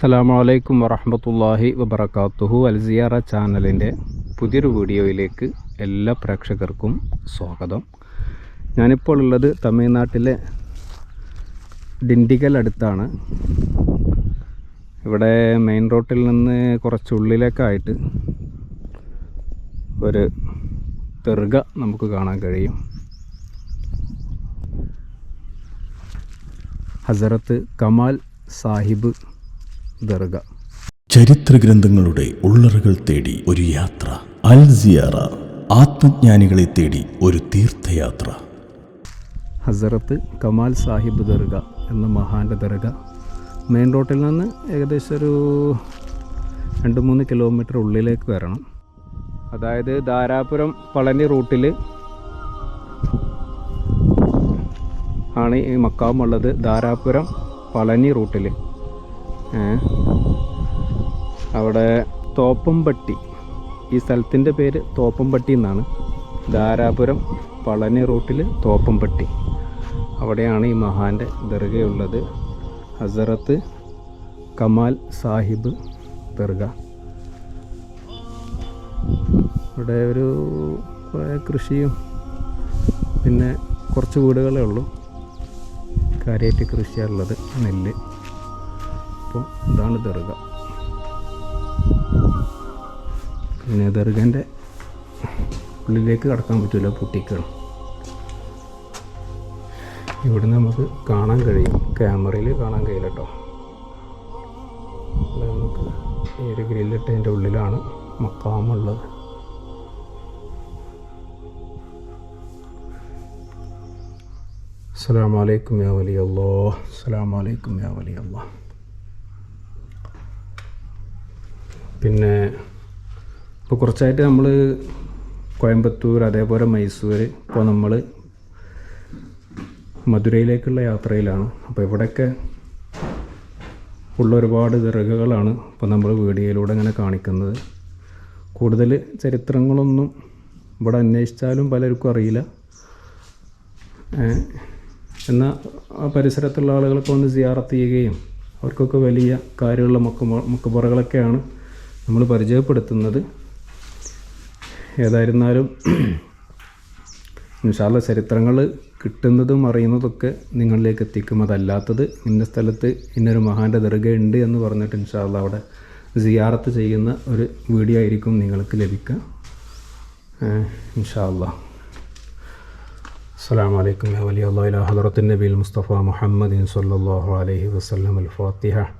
അസ്സലാമു അലൈക്കും വറഹമത്തല്ലാഹി വബർക്കാത്തുഹു അൽസിയാറ ചാനലിന്റെ പുതിയൊരു വീഡിയോയിലേക്ക് എല്ലാ പ്രേക്ഷകർക്കും സ്വാഗതം. ഞാനിപ്പോൾ ഉള്ളത് തമിഴ്നാട്ടിലെ ഡിണ്ടിഗൽ അടുത്താണ്. ഇവിടെ മെയിൻ റോട്ടിൽ നിന്ന് കുറച്ചുള്ളിലേക്കായിട്ട് ഒരു തെറുക നമുക്ക് കാണാൻ കഴിയും. ഹസരത്ത് കമാൽ സാഹിബ് ദർഗ. ചരിത്ര ഗ്രന്ഥങ്ങളുടെ ഉള്ളറുകൾ തേടി ഒരു യാത്ര. അൽ സിയാറ ആത്മജ്ഞാനികളെ തേടി ഒരു തീർത്ഥയാത്ര. ഹസറത്ത് കമാൽ സാഹിബ് ദർഗ എന്ന മഹാന്റെ ദർഗ. മെയിൻ റോട്ടിൽ നിന്ന് ഏകദേശം ഒരു രണ്ട് മൂന്ന് കിലോമീറ്റർ ഉള്ളിലേക്ക് വരണം. അതായത് ധാരാപുരം പളനി റൂട്ടിൽ ആണ് ഈ മക്കാമുള്ളത് ധാരാപുരം പളനി റൂട്ടിൽ അവിടെ തോപ്പംപട്ടി. ഈ സ്ഥലത്തിന്റെ പേര് തോപ്പംപട്ടി എന്നാണ്. ധാരാപുരം പളനി റൂട്ടിൽ തോപ്പംപട്ടി. അവിടെയാണ് ഈ മഹാന്റെ ദർഗയുള്ളത് ഹസറത്ത് കമാൽ സാഹിബ് ദർഗ. ഇവിടെ ഒരു കൃഷിയും പിന്നെ കുറച്ച് വീടുകളേ ഉള്ളൂ. കാര്യമായിട്ട് കൃഷിയാണുള്ളത് നെല്ല്. അപ്പോൾ ഇതാണ് ദർഗ. പിന്നെ ദർഗന്റെ ഉള്ളിലേക്ക് കടക്കാൻ പറ്റില്ല പൊട്ടിക്കണം. ഇവിടെ നമുക്ക് കാണാൻ കഴിയും. ക്യാമറയിൽ കാണാൻ കഴിയില്ല കേട്ടോ. നമുക്ക് ഈ ഒരു ഗ്രില്ലിട്ടതിന്റെ ഉള്ളിലാണ് മക്കാമുള്ളത്. അസ്സാം വലൈക്കും യാ വലിയ അല്ലോ അസ്സാം വലൈക്കും യാ വലിയ അല്ലോ പിന്നെ ഇപ്പോൾ കുറച്ചായിട്ട് നമ്മൾ കോയമ്പത്തൂർ അതേപോലെ മൈസൂർ ഇപ്പോൾ നമ്മൾ മധുരയിലേക്കുള്ള യാത്രയിലാണ്. അപ്പോൾ ഇവിടെയൊക്കെ ഉള്ള ഒരുപാട് ദർഗകളാണ് ഇപ്പോൾ നമ്മൾ വീഡിയോയിലൂടെ ഇങ്ങനെ കാണിക്കുന്നത്. കൂടുതൽ ചരിത്രങ്ങളൊന്നും ഇവിടെ അന്വേഷിച്ചാലും പലർക്കും അറിയില്ല. എന്നാൽ പരിസരത്തുള്ള ആളുകളൊക്കെ വന്ന് സിയാറത്ത് ചെയ്യുകയും അവർക്കൊക്കെ വലിയ കാര്യമുള്ള മക്ക മക്കബറകളൊക്കെയാണ് നമ്മൾ പരിചയപ്പെടുത്തുന്നത് ഏതായിരുന്നാലും വിശാല ചരിത്രങ്ങൾ കിട്ടുന്നതും അറിയുന്നതൊക്കെ നിങ്ങളിലേക്ക് എത്തിക്കും. അതല്ലാത്തത് ഇന്ന സ്ഥലത്ത് ഇന്നൊരു മഹാന്റെ ദർഗയുണ്ട് എന്ന് പറഞ്ഞിട്ട് ഇൻഷാല്ല അവിടെ സിയാറത്ത് ചെയ്യുന്ന ഒരു വീഡിയോ ആയിരിക്കും നിങ്ങൾക്ക് ലഭിക്കുക. ഇൻഷാല്ല അസ്സാം വലൈക്കും വലിയ അള്ളാഹുലഹദറത്തിന്റെ ബിൽ മുസ്തഫ മുഹമ്മദ് സല്ലാഹു അലൈഹി വസ്ലം അൽ ഫാത്തിഹ.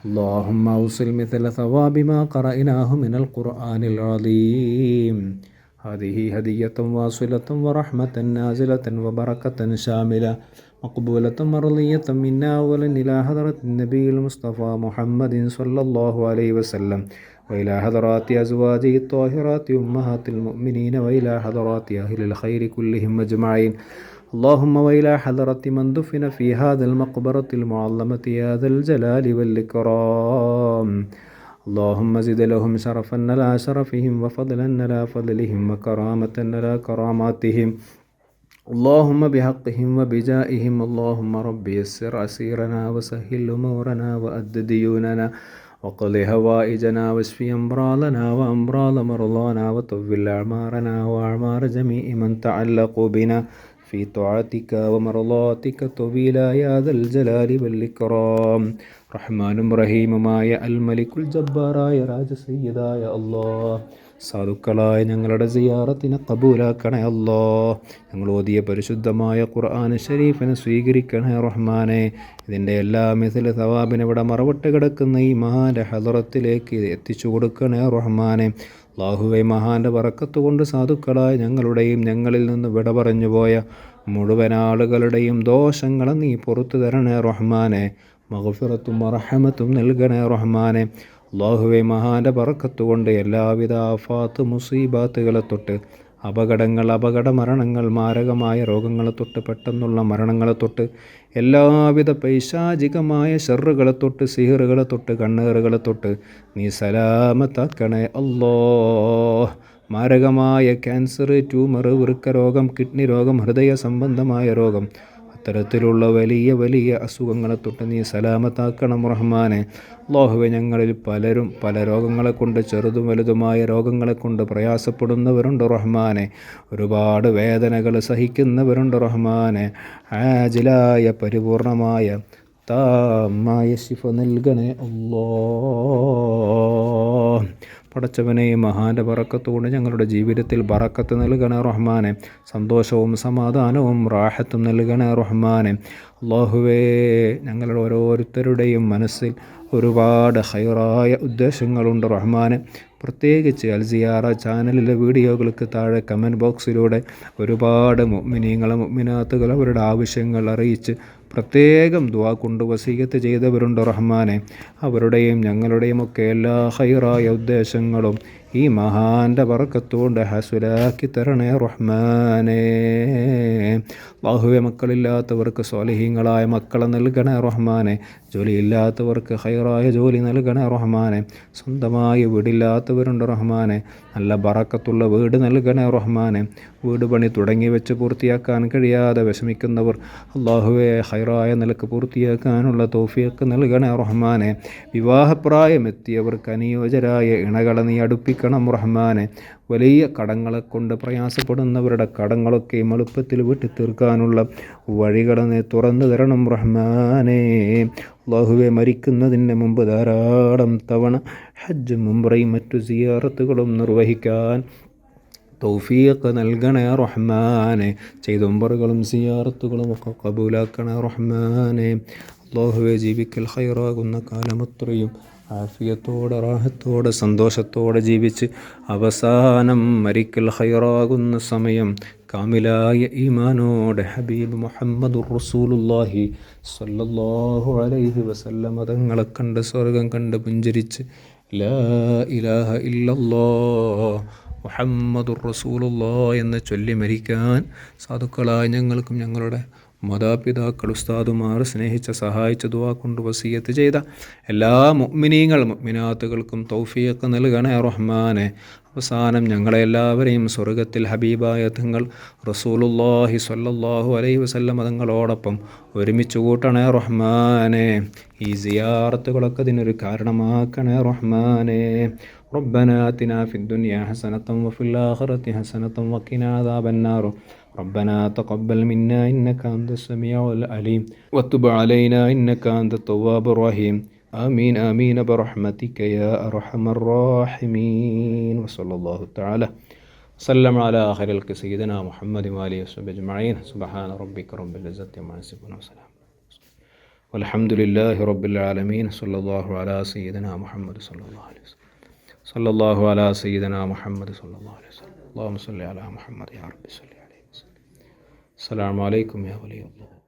اللهم أوصل مثل ثواب ما قرأناه من القرآن العظيم. هذه هدية واصلة ورحمة نازلة وبركة شاملة. مقبولة مرضية منا أولا إلى حضرة النبي المصطفى محمد صلى الله عليه وسلم. وإلى حضرات أزواجه الطاهرات أمهات المؤمنين وإلى حضرات أهل الخير كلهم أجمعين. اللهم وإلى حضرة من دفن في هذا المقبرة المعظمة يا ذا الجلال والإكرام. اللهم زد لهم شرفا لا شرفهم وفضلا لا فضلهم وكرامة لا كراماتهم. اللهم بحقهم وبجائهم. اللهم رب يسر عسيرنا وسهل أمورنا وأد ديوننا وقض هوائجنا واشف أمراضنا وأمراض مرضانا وطول أعمارنا وأعمار جميع من تعلقوا بنا. في طاعتك ومرضاتك طويل يا ذا الجلال والإكرام റഹ്മാനും റഹീമുമായ അൽ മലിക്കുൽ ജബ്ബാറായ രാജസയ്യദായ അള്ളാ സാധുക്കളായ ഞങ്ങളുടെ സിയാറത്തിനെ കബൂലാക്കണേ അല്ലോ ഞങ്ങൾ ഓതിയ പരിശുദ്ധമായ ഖുർആൻ ഷരീഫിനെ സ്വീകരിക്കണേ റഹ്മാനെ ഇതിൻ്റെ എല്ലാ മിസിലെ സവാബിനെ ഇവിടെ മറവിട്ട് കിടക്കുന്ന ഈ മഹാൻ്റെ ഹദറത്തിലേക്ക് എത്തിച്ചു കൊടുക്കണേ റഹ്മാനെ അള്ളാഹുവെ മഹാന്റെ വറക്കത്തുകൊണ്ട് സാധുക്കളായ ഞങ്ങളുടെയും ഞങ്ങളിൽ നിന്ന് വിട പറഞ്ഞു പോയ മുഴുവൻ ആളുകളുടെയും ദോഷങ്ങളെ നീ പുറത്തു തരണേ റഹ്മാനെ. മഹഫിറത്തും അറഹമത്തും നൽകണേ റഹ്മാനെ. അള്ളാഹുവെ മഹാന്റെ പറക്കത്തുകൊണ്ട് എല്ലാവിധ ആഫാത്ത് മുസീബാത്തുകളെ തൊട്ട് അപകടങ്ങൾ അപകട മരണങ്ങൾ മാരകമായ രോഗങ്ങളെ തൊട്ട് പെട്ടെന്നുള്ള മരണങ്ങളെ തൊട്ട് എല്ലാവിധ പൈശാചികമായ ഷെറുകളെ തൊട്ട് സിഹറുകളെ തൊട്ട് കണ്ണേറുകളെ തൊട്ട് നീ സലാമത്താക്കണേ അല്ലോ. മാരകമായ ക്യാൻസർ ട്യൂമർ വൃക്ക രോഗം കിഡ്നി രോഗം ഹൃദയ സംബന്ധമായ രോഗം അത്തരത്തിലുള്ള വലിയ വലിയ അസുഖങ്ങളെ തൊട്ട് നീ സലാമത്താക്കണം റഹ്മാനെ. അള്ളാഹുവെ ഞങ്ങളിൽ പലരും പല രോഗങ്ങളെ കൊണ്ട് ചെറുതും വലുതുമായ രോഗങ്ങളെ കൊണ്ട് പ്രയാസപ്പെടുന്നവരുണ്ട് റഹ്മാനെ. ഒരുപാട് വേദനകൾ സഹിക്കുന്നവരുണ്ട് റഹ്മാനെ. ആജിലായ പരിപൂർണമായ താമായ ശിഫ നൽകണേ അല്ലോ പടച്ചവനെ മഹാന്റെ ബറക്കത്തുകൊണ്ട് ഞങ്ങളുടെ ജീവിതത്തിൽ ബറക്കത്ത് നൽകണേ റഹ്മാനെ. സന്തോഷവും സമാധാനവും റാഹത്തും നൽകണേ റഹ്മാനെ. അള്ളാഹുവേ ഞങ്ങളുടെ ഓരോരുത്തരുടെയും മനസ്സിൽ ഒരുപാട് ഹൈറായ ഉദ്ദേശങ്ങളുണ്ട് റഹ്മാനെ. പ്രത്യേകിച്ച് അൽസിയാറ ചാനലിലെ വീഡിയോകൾക്ക് താഴെ കമന്റ് ബോക്സിലൂടെ ഒരുപാട് മുഅ്മിനീങ്ങളും മുഅ്മിനാത്തുകൾ അവരുടെ ആവശ്യങ്ങൾ അറിയിച്ച് പ്രത്യേകം ദുവാ കൊണ്ട് വസീയത്ത് ചെയ്തവരുണ്ട് റഹ്മാനെ. അവരുടെയും ഞങ്ങളുടെയും ഒക്കെ എല്ലാ ഹൈറായ ഉദ്ദേശങ്ങളും ഈ മഹാന്റെ പറക്കത്തുകൊണ്ട് ഹസുലാക്കി തരണേ റഹ്മാനേ. ബാഹുവെ മക്കളില്ലാത്തവർക്ക് സ്വാലിഹീങ്ങളായ മക്കളെ നൽകണേ റഹ്മാനെ. ജോലിയില്ലാത്തവർക്ക് ഹൈറായ ജോലി നൽകണേ റഹ്മാനെ. സ്വന്തമായി വീടില്ലാത്തവരുണ്ട് റഹ്മാനെ. നല്ല ബറക്കത്തുള്ള വീട് നൽകണേ റഹ്മാനെ. വീട് പണി തുടങ്ങി വെച്ച് പൂർത്തിയാക്കാൻ കഴിയാതെ വിഷമിക്കുന്നവർ അള്ളാഹുവെ ഹൈറായ നിലയ്ക്ക് പൂർത്തിയാക്കാനുള്ള തോഫിയൊക്കെ നൽകണേ റഹ്മാനെ. വിവാഹപ്രായമെത്തിയവർക്ക് അനുയോജ്യരായ ഇണകളെ നീ അടുപ്പിക്കണം റഹ്മാനെ. വലിയ കടങ്ങളെ കൊണ്ട് പ്രയാസപ്പെടുന്നവരുടെ കടങ്ങളൊക്കെ എളുപ്പത്തിൽ വിട്ടു തീർക്കാനുള്ള വഴികളെ തുറന്നു തരണം റഹ്മാനെ. അള്ളാഹുവെ മരിക്കുന്നതിന് മുമ്പ് ധാരാളം തവണ ഹജ്ജ് മുംബ്രയും മറ്റു സിയാറത്തുകളും നിർവഹിക്കാൻ തൗഫീഖ് നൽകണേ റഹ്മാനെ. ചെയ്തുമ്പറുകളും സിയാറത്തുകളും ഒക്കെ കബൂലാക്കണേ റഹ്മാനെ. അള്ളാഹുവെ ജീവിക്കൽ ഹൈറാകുന്ന കാലമത്രയും ആഫിയത്തോടെ റാഹത്തോടെ സന്തോഷത്തോടെ ജീവിച്ച് അവസാനം മരിക്കൽ ഹൈറാകുന്ന സമയം കാമിലായ ഈമാനോടെ ഹബീബ് മുഹമ്മദ് റസൂലുല്ലാഹി സല്ലല്ലാഹു അലൈഹി വസല്ലം മതങ്ങളെ കണ്ട് സ്വർഗം കണ്ട് പുഞ്ചരിച്ച് ലാ ഇലാഹ ഇല്ലല്ലാ മുഹമ്മദുർ റസൂലുള്ള എന്ന് ചൊല്ലി മരിക്കാൻ സാധുക്കളായ ഞങ്ങൾക്കും ഞങ്ങളുടെ മാതാപിതാക്കൾ ഉസ്താദുമാർ സ്നേഹിച്ച സഹായിച്ച ദുവാ കൊണ്ട് വസീയത്ത് ചെയ്ത എല്ലാ മുഅ്മിനീങ്ങൾ മുഅ്മിനാത്തുകൾക്കും തൗഫീഖ് നൽകണേ റഹ്മാനെ അവസാനം ഞങ്ങളെല്ലാവരെയും സ്വർഗത്തിൽ ഹബീബായ തങ്ങൾ റസൂലുല്ലാഹി സ്വല്ലല്ലാഹു അലൈഹി വസല്ലം തങ്ങളോടൊപ്പം ഒരുമിച്ച് കൂട്ടണേ റഹ്മാനെ ഈ സിയാറത്തുകളൊക്കെ ഇതിനൊരു കാരണമാക്കണേ റഹ്മാനെ ربنا آتنا في الدنيا حسنة وفي الآخرة حسنة وقنا عذاب النار ربنا تقبل منا إنك أنت السميع العليم. وتب علينا إنك أنت التواب الرحيم. آمين آمين برحمتك يا أرحم الراحمين. وصلى الله تعالى وسلم على آخر الخلق سيدنا محمد وآله وصحبه أجمعين. سبحان ربك رب العزة عما يصفون وسلام والحمد لله رب العالمين. صلى الله على سيدنا محمد صلى الله عليه وسلم. صلى الله على سيدنا محمد صلى الله عليه وسلم. اللهم صل على محمد يا رب. صل عليه وسلم السلام علیکم یا ولی اللہ۔